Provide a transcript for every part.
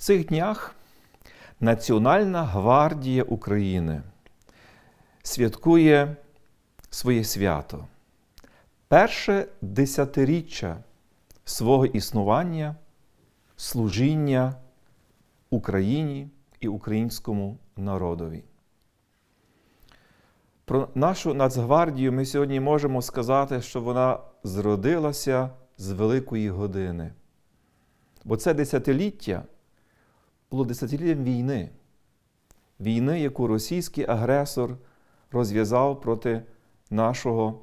цих днях Національна гвардія України святкує своє свято. Перше десятиріччя свого існування, служіння Україні і українському народові. Про нашу Нацгвардію ми сьогодні можемо сказати, що вона зродилася з великої години. Бо це десятиліття було десятиліттям війни, війни, яку російський агресор розв'язав проти нашого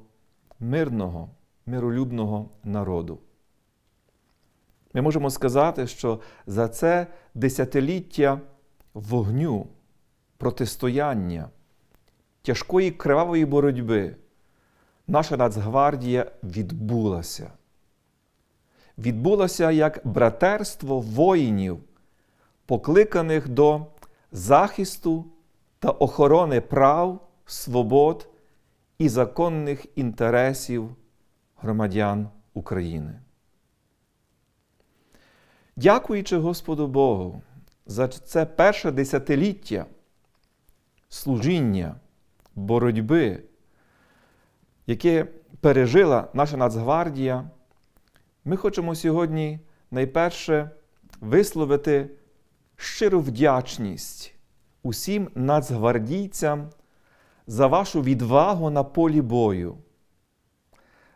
мирного, миролюбного народу. Ми можемо сказати, що за це десятиліття вогню, протистояння, тяжкої кривавої боротьби наша Нацгвардія відбулася. Відбулася як братерство воїнів, покликаних до захисту та охорони прав, свобод і законних інтересів громадян України. Дякуючи Господу Богу за це перше десятиліття служіння, боротьби, яке пережила наша Нацгвардія, ми хочемо сьогодні найперше висловити щиру вдячність усім нацгвардійцям за вашу відвагу на полі бою,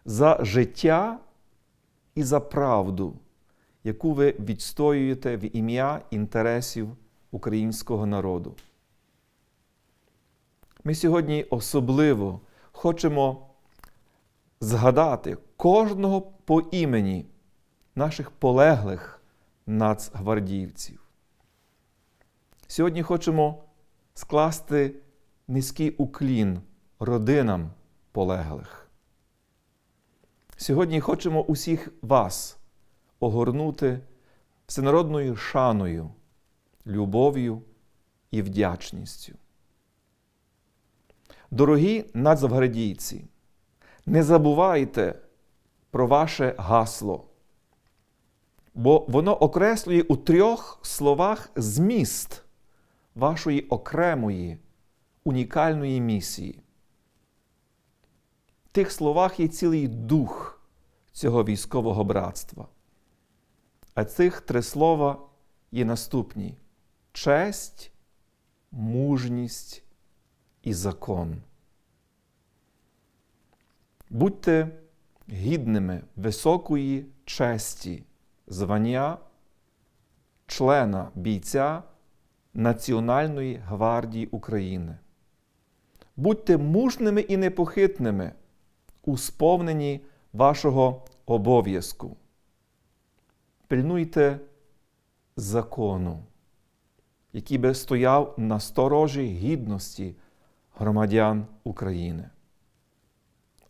за життя і за правду, яку ви відстоюєте в ім'я інтересів українського народу. Ми сьогодні особливо хочемо згадати кожного по імені наших полеглих нацгвардійців. Сьогодні хочемо скласти низький уклін родинам полеглих. Сьогодні хочемо усіх вас огорнути всенародною шаною, любов'ю і вдячністю. Дорогі нацгвардійці, не забувайте про ваше гасло, бо воно окреслює у трьох словах зміст вашої окремої унікальної місії. В тих словах є цілий дух цього військового братства. А цих три слова є наступні: честь, мужність і закон. Будьте гідними високої честі, звання члена бійця Національної гвардії України. Будьте мужними і непохитними у сповненні вашого обов'язку. Пильнуйте закону, який би стояв на сторожі гідності громадян України.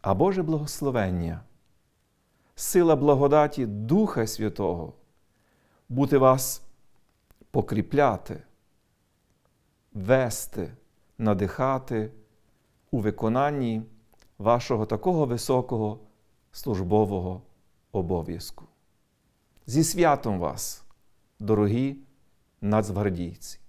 А Боже благословення, сила благодаті Духа Святого бути вас покріпляти, вести, надихати у виконанні вашого такого високого службового обов'язку. Зі святом вас, дорогі нацгвардійці!